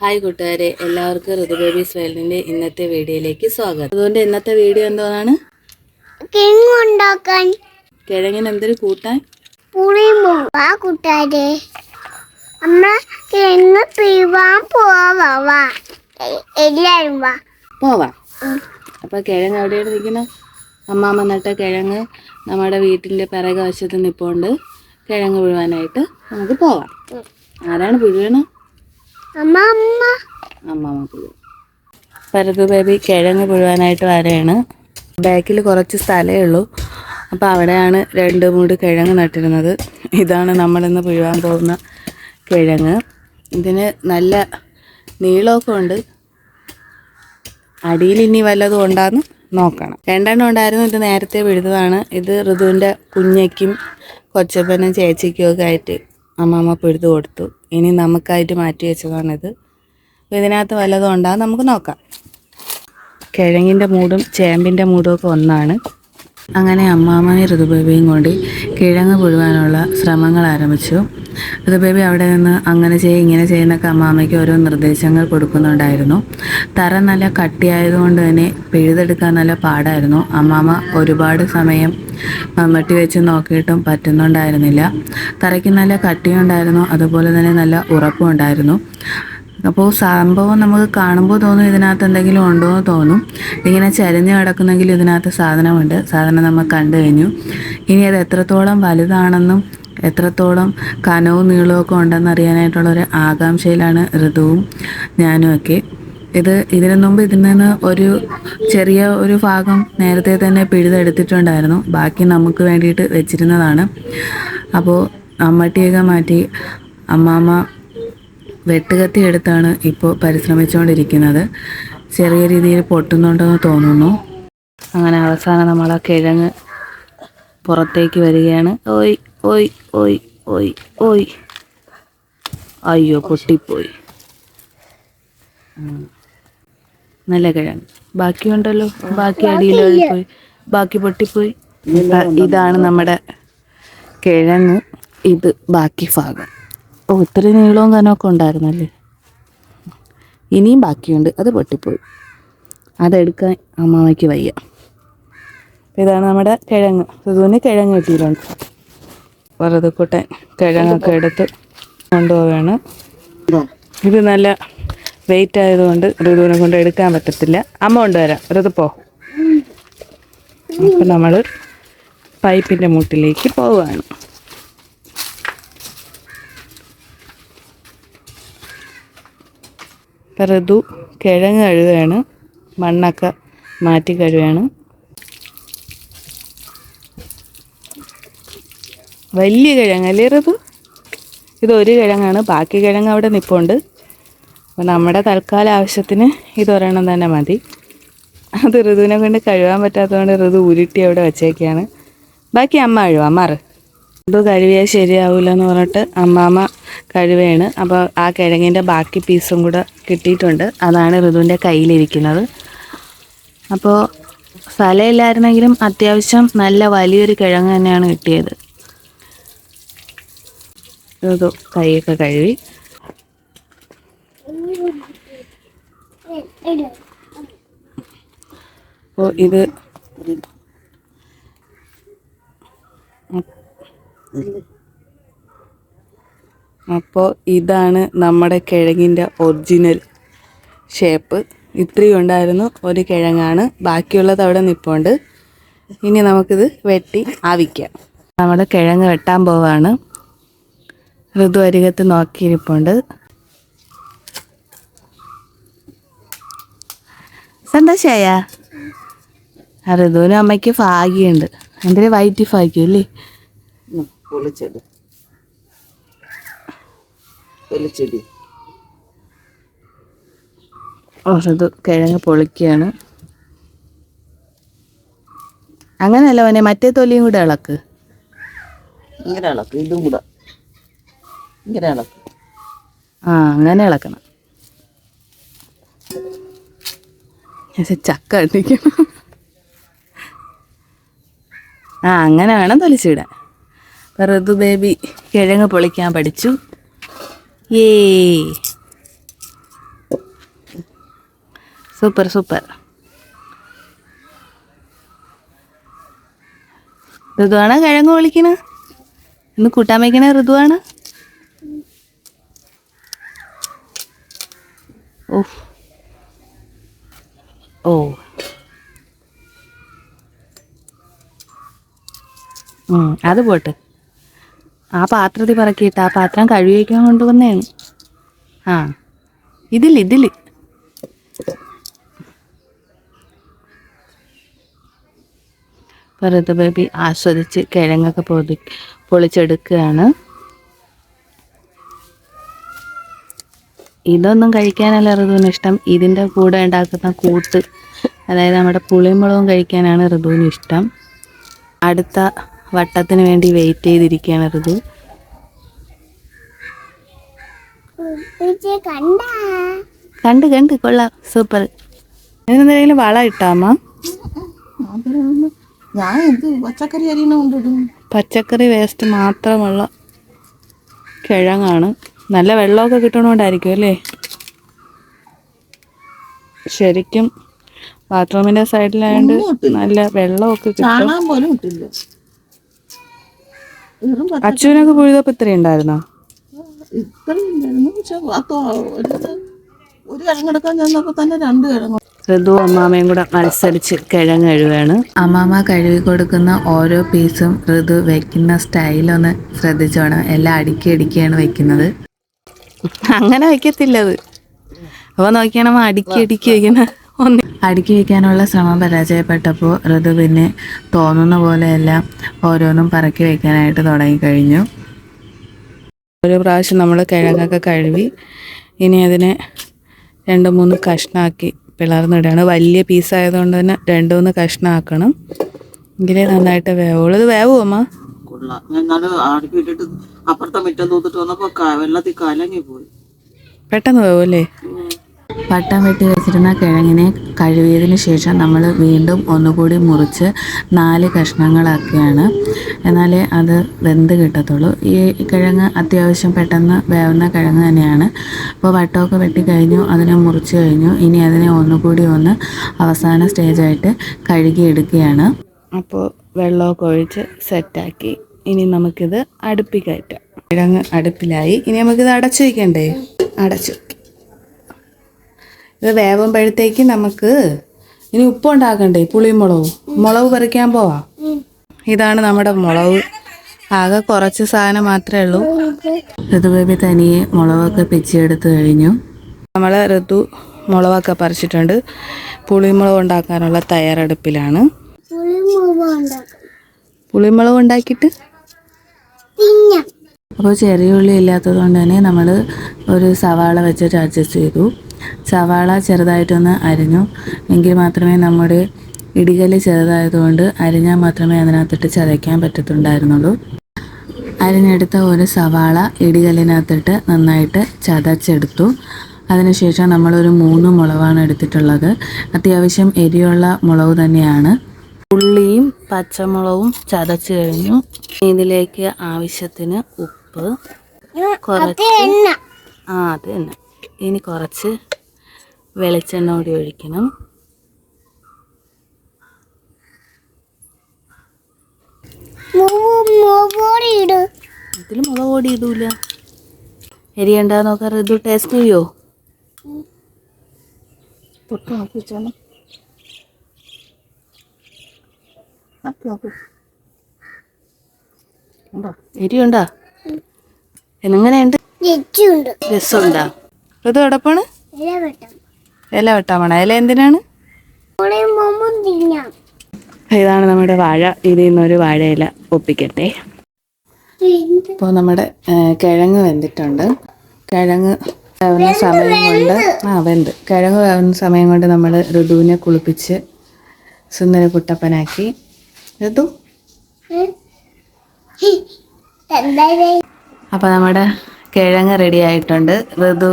Hi കൂട്ടുകാരെ. എല്ലാവർക്കും ഋതു baby സ്വയലിന്റെ ഇന്നത്തെ വീഡിയോയിലേക്ക് സ്വാഗതം. അതുകൊണ്ട് ഇന്നത്തെ വീഡിയോ എന്താണ് കിഴങ്ങുണ്ടാക്കാൻ. കിഴങ്ങിന് എന്തൊരു കൂട്ടാൻ? പുളിയും കൂട്ടാതെ അമ്മ കിഴങ്ങ് പിഴുവാൻ പോവാ. വാ. എ- എല്ലാരും വാ. പോവാം. അപ്പോൾ കിഴങ്ങ് എവിടെയാണ് നിൽക്കുന്നത്? അമ്മാമ്മ നട്ട കിഴങ്ങ് നമ്മുടെ വീട്ടിന്റെ പിറകെ വശത്ത് നിൽപ്പുണ്ട് കിഴങ്ങ് പുഴുവാനായിട്ട് നമുക്ക് പോവാം. ആരാണ് പുഴുവണം? പരതു ബേബി കിഴങ്ങ് പുഴുവാനായിട്ട് വരെയാണ്. ബാക്കിൽ കുറച്ച് സ്ഥലമേ ഉള്ളൂ. അപ്പോൾ അവിടെയാണ് രണ്ട് മൂട് കിഴങ്ങ് നട്ടിരുന്നത്. ഇതാണ് നമ്മളിന്ന് പുഴുവാൻ പോകുന്ന കിഴങ്ങ്. ഇതിന് നല്ല നീളമൊക്കെ ഉണ്ട്. അടിയിൽ ഇനി വല്ലതും ഉണ്ടാന്ന് നോക്കണം. രണ്ടെണ്ണം ഉണ്ടായിരുന്നു. ഇത് നേരത്തെ പിഴുതതാണ് ഇത് ഋതുവിന്റെ കുഞ്ഞയ്ക്കും കൊച്ചപ്പനും ചേച്ചിക്കും ഒക്കെ ആയിട്ട് അമ്മമ്മ പിഴുതു കൊടുത്തു. ഇനി നമുക്കായിട്ട് മാറ്റി വെച്ചതാണിത്. അപ്പോൾ ഇതിനകത്ത് വല്ലതും ഉണ്ടാകും നമുക്ക് നോക്കാം. കിഴങ്ങിന്റെ മൂടും ചേമ്പിന്റെ മൂടും ഒക്കെ ഒന്നാണ്. അങ്ങനെ അമ്മാമ്മയും ഋതുബേബിയും കൊണ്ട് കിഴങ്ങ് പുഴുവാനുള്ള ശ്രമങ്ങൾ ആരംഭിച്ചു. ഋതുബേബി അവിടെ നിന്ന് അങ്ങനെ ചെയ്യും ഇങ്ങനെ ചെയ്യുന്നൊക്കെ അമ്മാമ്മയ്ക്ക് ഓരോ നിർദ്ദേശങ്ങൾ കൊടുക്കുന്നുണ്ടായിരുന്നു. തറ നല്ല കട്ടിയായതുകൊണ്ട് തന്നെ പിഴുതെടുക്കാൻ നല്ല പാടായിരുന്നു. അമ്മാമ്മ ഒരുപാട് സമയം മമ്മട്ടി വെച്ച് നോക്കിയിട്ടും പറ്റുന്നുണ്ടായിരുന്നില്ല. തറയ്ക്ക് നല്ല കട്ടിയുണ്ടായിരുന്നു അതുപോലെ തന്നെ നല്ല ഉറപ്പും ഉണ്ടായിരുന്നു. അപ്പോൾ സംഭവം നമുക്ക് കാണുമ്പോൾ തോന്നും ഇതിനകത്ത് എന്തെങ്കിലും ഉണ്ടോ എന്ന് തോന്നും. ഇങ്ങനെ ചരിഞ്ഞ് കിടക്കുന്നെങ്കിൽ ഇതിനകത്ത് സാധനമുണ്ട്. സാധനം നമ്മൾ കണ്ടു കഴിഞ്ഞു. ഇനി അത് എത്രത്തോളം വലുതാണെന്നും എത്രത്തോളം കനവും നീളവും ഒക്കെ ഉണ്ടെന്ന് അറിയാനായിട്ടുള്ള ഒരു ആകാംക്ഷയിലാണ് ഋതുവും ഞാനും ഒക്കെ. ഇത് ഇതിനു മുമ്പ് ഇതിൽ നിന്ന് ഒരു ചെറിയ ഒരു ഭാഗം നേരത്തെ തന്നെ പിഴുതെടുത്തിട്ടുണ്ടായിരുന്നു. ബാക്കി നമുക്ക് വേണ്ടിയിട്ട് വെച്ചിരുന്നതാണ്. അപ്പോൾ അമ്മട്ടിയൊക്കെ മാറ്റി അമ്മാമ്മ വെട്ടുകത്തി എടുത്താണ് ഇപ്പോൾ പരിശ്രമിച്ചുകൊണ്ടിരിക്കുന്നത്. ചെറിയ രീതിയിൽ പൊട്ടുന്നുണ്ടെന്ന് തോന്നുന്നു. അങ്ങനെ അവസാനം നമ്മൾ ആ കിഴങ്ങ് പുറത്തേക്ക് വരികയാണ്. ഓയ് ഓയ് ഓയ് ഓയ് ഓയ് അയ്യോ പൊട്ടിപ്പോയി. നല്ല കിഴങ്ങ്. ബാക്കിയുണ്ടല്ലോ ബാക്കി അടിയിലായി പോയി. ബാക്കി പൊട്ടിപ്പോയി. ഇതാ- ഇതാണ് നമ്മുടെ കിഴങ്ങ്. ഇത് ബാക്കി ഭാഗം. ഓ ഇത്രയും നീളവും കനമൊക്കെ ഉണ്ടായിരുന്നല്ലേ? ഇനിയും ബാക്കിയുണ്ട്. അത് പൊട്ടിപ്പോയി. അതെടുക്കാൻ അമ്മാമയ്ക്ക് വയ്യ. ഇതാണ് നമ്മുടെ കിഴങ്ങ്. ഋതുവിന് കിഴങ്ങ് കിട്ടിയിട്ടുണ്ട്. വറുതുക്കുട്ടൻ കിഴങ്ങൊക്കെ എടുത്ത് കൊണ്ടുപോവുകയാണ്. ഇത് നല്ല വെയിറ്റ് ആയതുകൊണ്ട് ഋതുവിനെ കൊണ്ട് എടുക്കാൻ പറ്റത്തില്ല. അമ്മ കൊണ്ടുവരാം. ഋതു പോ. അപ്പം നമ്മൾ പൈപ്പിന്റെ മുട്ടിലേക്ക് പോവുകയാണ്. ഋതു കിഴങ്ങ് കഴുകുകയാണ് മണ്ണൊക്കെ മാറ്റി കഴുകുകയാണ്. വലിയ കിഴങ്ങല്ലേ ഋതു ഇത് ഒരു കിഴങ്ങാണ്. ബാക്കി കിഴങ്ങ് അവിടെ നിൽപ്പുണ്ട് അപ്പോൾ നമ്മുടെ തൽക്കാല ആവശ്യത്തിന് ഇതൊരെണ്ണം തന്നെ മതി. അത് ഋതുവിനെ കൊണ്ട് കഴുകാൻ പറ്റാത്തതുകൊണ്ട് ഋതു ഉരുട്ടി അവിടെ വെച്ചേക്കാണ്. ബാക്കി അമ്മ കഴുകാം മാറ്. അത് കഴുകിയാൽ ശരിയാവില്ല എന്ന് പറഞ്ഞിട്ട് അമ്മാമ്മ കഴുകയാണ് അപ്പോൾ ആ കിഴങ്ങിന്റെ ബാക്കി പീസും കൂടെ കിട്ടിയിട്ടുണ്ട്. അതാണ് ഋതുവിന്റെ കയ്യിലിരിക്കുന്നത്. അപ്പോൾ സ്ഥലമില്ലായിരുന്നെങ്കിലും അത്യാവശ്യം നല്ല വലിയൊരു കിഴങ്ങ് തന്നെയാണ് കിട്ടിയത്. കൈയൊക്കെ കഴുകി. അപ്പോൾ ഇത് അപ്പോൾ ഇതാണ് നമ്മുടെ കിഴങ്ങിന്റെ ഒറിജിനൽ ഷേപ്പ്. ഇത്രയും ഉണ്ടായിരുന്നു ഒരു കിഴങ്ങാണ്. ബാക്കിയുള്ളത് അവിടെ നിൽപ്പുണ്ട് ഇനി നമുക്കിത് വെട്ടി ആവിക്കാം. നമ്മുടെ കിഴങ്ങ് വെട്ടാൻ പോവാണ്. ഋതു അരികത്ത് നോക്കിയിരിപ്പുണ്ട്. സന്തോഷായ? ആ ഋതുവിനും അമ്മയ്ക്ക് ഭാഗ്യമുണ്ട്. എന്തിന് വൈറ്റ് ഭാഗ്യം അല്ലേ? പൊളിച്ചെടു. ഋതു കിഴങ്ങ് പൊളിക്കുകയാണ്. അങ്ങനെയല്ല അവനെ മറ്റേ തൊലിയും കൂടെ ഇളക്ക്. ഇങ്ങനെ ഇളക്കും ഇതും കൂടെ. ഇങ്ങനെ ഇളക്കും. ആ അങ്ങനെ ഇളക്കണം. ചക്ക കണ്ടിരിക്കണം ആ അങ്ങനെ വേണം തൊലിച്ചിടാൻ. അപ്പം ബേബി കിഴങ്ങ് പൊളിക്കാൻ പഠിച്ചു. ഏ സൂപ്പർ സൂപ്പർ. ഋതുവാണ് കിഴങ്ങ് പൊളിക്കണേ? ഇന്ന് കൂട്ടാൻ വയ്ക്കണ ഋതുവാണ്? ഓ ഓ ഉം, അത് പോട്ട്. ആ പാത്രത്തിൽ പറക്കിയിട്ട് ആ പാത്രം കഴുകി വയ്ക്കാൻ കൊണ്ടുവന്നതാണ് ആ. ഇതിൽ ഇതിൽ. ഭരത് ബേബി ആസ്വദിച്ച് കിഴങ്ങൊക്കെ പൊതി പൊളിച്ചെടുക്കുകയാണ്. ഇതൊന്നും കഴിക്കാനല്ല ഋതുവിന് ഇഷ്ടം. ഇതിന്റെ കൂടെ ഉണ്ടാക്കുന്ന കൂട്ട് അതായത് നമ്മുടെ പുളിമുളകും കഴിക്കാനാണ് ഋതുവിന് ഇഷ്ടം. അടുത്ത വട്ടത്തിന് വേണ്ടി വെയിറ്റ് ചെയ്തിരിക്കുകയാണ് ഋതു. കണ്ടാ കണ്ട് കണ്ട് കൊള്ളാം. സൂപ്പർ ഇതിനെന്തെങ്കിലും വള ഇട്ടാമോ ഞാൻ എന്ത് പച്ചക്കറി അരിയണ കൊണ്ടിടും? പച്ചക്കറി വേസ്റ്റ് മാത്രമുള്ള കിഴങ്ങാണ്. നല്ല വെള്ളമൊക്കെ കിട്ടണോണ്ടായിരിക്കും അല്ലേ? ശരിക്കും ബാത്റൂമിന്റെ സൈഡിലായോണ്ട്. നല്ല വെള്ളമൊക്കെ കിട്ടും. അച്ചുവിനൊക്കെ പുഴുതപ്പ് ഇത്ര ഉണ്ടായിരുന്നോ ഒരു കിഴങ്ങെടുക്കാൻ ചെന്നപ്പോ തന്നെ രണ്ട് കിഴങ്ങ് ഋതു അമ്മാമയും കൂടെ മത്സരിച്ച് കിഴങ്ങ് കഴുകാണ്. അമ്മാമ കഴുകി കൊടുക്കുന്ന ഓരോ പീസും ഋതു വെക്കുന്ന സ്റ്റൈലൊന്ന് ശ്രദ്ധിച്ചോണം. എല്ലാം അടുക്കി അടുക്കിയാണ് വെക്കുന്നത്. അങ്ങനെ വയ്ക്കത്തില്ല അത് അപ്പോൾ നോക്കിയാണ് അടുക്കി അടുക്കി വയ്ക്കുന്ന ഒന്ന്. അടുക്കി വയ്ക്കാനുള്ള ശ്രമം പരാജയപ്പെട്ടപ്പോൾ ഋതു പിന്നെ തോന്നുന്ന പോലെയെല്ലാം ഓരോന്നും പറക്കി വയ്ക്കാനായിട്ട് തുടങ്ങിക്കഴിഞ്ഞു. ഒരു പ്രാവശ്യം നമ്മൾ കിഴങ്ങൊക്കെ കഴുകി ഇനി അതിനെ രണ്ട് മൂന്ന് കഷ്ണമാക്കി പിളർന്നിടുകയാണ്. വലിയ പീസായതുകൊണ്ട് തന്നെ രണ്ട് മൂന്ന് കഷ്ണമാക്കണം എങ്കിലേ നന്നായിട്ട് വേവുള്ളൂ. ഇത് വേവുമോ അമ്മ? കൊള്ളാം ഞാൻ ആടി വീട്ടിട്ട് അപ്പുറത്തെ മുറ്റം തൂത്തിട്ട് വന്നപ്പോ വെള്ളത്തിൽ കലങ്ങി പോയി. പെട്ടെന്ന് പോകുമല്ലേ പട്ടം വെട്ടി വെച്ചിരുന്ന കിഴങ്ങിനെ കഴുകിയതിന് ശേഷം നമ്മൾ വീണ്ടും ഒന്നുകൂടി മുറിച്ച് നാല് കഷ്ണങ്ങളാക്കിയാണ്. എന്നാലേ അത് വെന്ത് കിട്ടത്തുള്ളൂ. ഈ കിഴങ്ങ് അത്യാവശ്യം പെട്ടെന്ന് വേവുന്ന കിഴങ്ങ് തന്നെയാണ്. അപ്പോൾ വട്ടമൊക്കെ വെട്ടി കഴിഞ്ഞു അതിനെ മുറിച്ച് കഴിഞ്ഞു. ഇനി അതിനെ ഒന്നുകൂടി ഒന്ന് അവസാന സ്റ്റേജായിട്ട് കഴുകിയെടുക്കുകയാണ്. അപ്പോൾ വെള്ളമൊക്കെ ഒഴിച്ച് സെറ്റാക്കി ഇനി നമുക്കിത് അടുപ്പി കയറ്റാം. കിഴങ്ങ് അടുപ്പിലായി. ഇനി നമുക്കിത് അടച്ചു വയ്ക്കണ്ടേ അടച്ചു ഇത് വേവുമ്പോഴത്തേക്ക് നമുക്ക് ഇനി ഉപ്പ് ഉപ്പുണ്ടാക്കണ്ടേ പുളിമുളകും. മുളക് പറിക്കാൻ പോവാ. ഇതാണ് നമ്മുടെ മുളക്. ആകെ കുറച്ച് സാധനം മാത്രമേ ഉള്ളൂ. ഋതുബേബി തനിയെ മുളകൊക്കെ പിച്ചെടുത്ത് കഴിഞ്ഞു. നമ്മൾ ഋതു മുളകൊക്കെ പറിച്ചിട്ടുണ്ട്. പുളിമുളക് ഉണ്ടാക്കാനുള്ള തയ്യാറെടുപ്പിലാണ്. പുളിമുളക് ഉണ്ടാക്കും. പുളിമുളക് ഉണ്ടാക്കിയിട്ട്? അപ്പോൾ ചെറിയ ഉള്ളി ഇല്ലാത്തത് കൊണ്ട് തന്നെ നമ്മൾ ഒരു സവാള വെച്ചിട്ട് അഡ്ജസ്റ്റ് ചെയ്തു. സവാള ചെറുതായിട്ടൊന്ന് അരിഞ്ഞു. എങ്കിൽ മാത്രമേ നമ്മുടെ ഇടികൽ ചെറുതായതുകൊണ്ട് അരിഞ്ഞാൽ മാത്രമേ അതിനകത്തിട്ട് ചതയ്ക്കാൻ പറ്റത്തുണ്ടായിരുന്നുള്ളൂ. അരിഞ്ഞെടുത്ത ഒരു സവാള ഇടികല്ലിനകത്തിട്ട് നന്നായിട്ട് ചതച്ചെടുത്തു. അതിനുശേഷം നമ്മളൊരു മൂന്ന് മുളകാണ് എടുത്തിട്ടുള്ളത്. അത്യാവശ്യം എരിയുള്ള മുളക് തന്നെയാണ്. ഉള്ളിയും പച്ചമുളകും ചതച്ച് കഴിഞ്ഞു. ഇതിലേക്ക് ആവശ്യത്തിന് ഉപ്പ് കുറച്ച് ആ അത് തന്നെ ഇനി കുറച്ച് വെളിച്ചെണ്ണ കൂടി ഒഴിക്കണം. ഇതിൽ മുളക് പൊടി ഇടൂല. എരി നോക്കാറ് ഇത് ടേസ്റ്റ് ചെയ്യോ? തൊട്ട് നോക്കി വെച്ചോളാം നോക്കി നോക്ക് ഉണ്ടോ? എരി ഉണ്ടാ എങ്ങനെയുണ്ട്? ജഡ്ജുണ്ട് രസമുണ്ടാ? ഇത് എടപ്പാണ് ഇല വെട്ടം ഇല വെട്ടാൻ വേണം ഇല എന്തിനാണ്? പുളിയും പോകുമ്പോൾ തിന്നാം. ഇതാണ് നമ്മുടെ വാഴ. ഇതിൽ നിന്നൊരു വാഴയില ഒപ്പിക്കട്ടെ. ഇപ്പോൾ നമ്മുടെ കിഴങ്ങ് വെന്തിട്ടുണ്ട്. കിഴങ്ങ് വേവുന്ന സമയം കൊണ്ട് ആ വെന്ത്. കിഴങ്ങ് വേവുന്ന സമയം കൊണ്ട് നമ്മൾ ഋതുവിനെ കുളിപ്പിച്ച് സുന്ദര കുട്ടപ്പനാക്കി എന്തായാലും അപ്പോൾ നമ്മുടെ കിഴങ്ങ് റെഡി ആയിട്ടുണ്ട്. ഋതു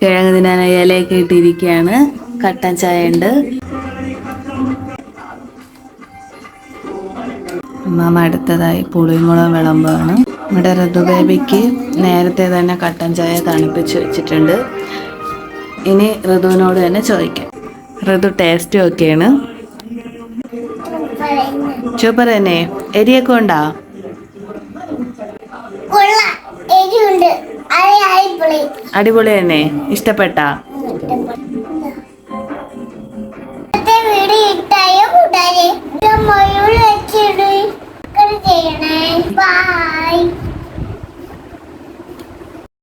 കിഴങ്ങ് തിന്നാൻ ഇലയൊക്കെ ഇട്ടിരിക്കുകയാണ്. കട്ടൻ ചായ ഉണ്ട് അമ്മ അടുത്തതായി പുളിമുളക് വിളമ്പാണ് നമ്മുടെ ഋതു ബേബിക്ക് നേരത്തെ തന്നെ കട്ടൻ ചായ തണുപ്പിച്ച് വെച്ചിട്ടുണ്ട്. ഇനി ഋതുവിനോട് തന്നെ ചോദിക്കാം. ഋതു ടേസ്റ്റും ഒക്കെയാണ്. ചൂപ്പർ എരിയൊക്കെ ഉണ്ടാ? അടിപൊളി. തന്നെ ഇഷ്ടപ്പെട്ട? ചെയ്യണേ. ബൈ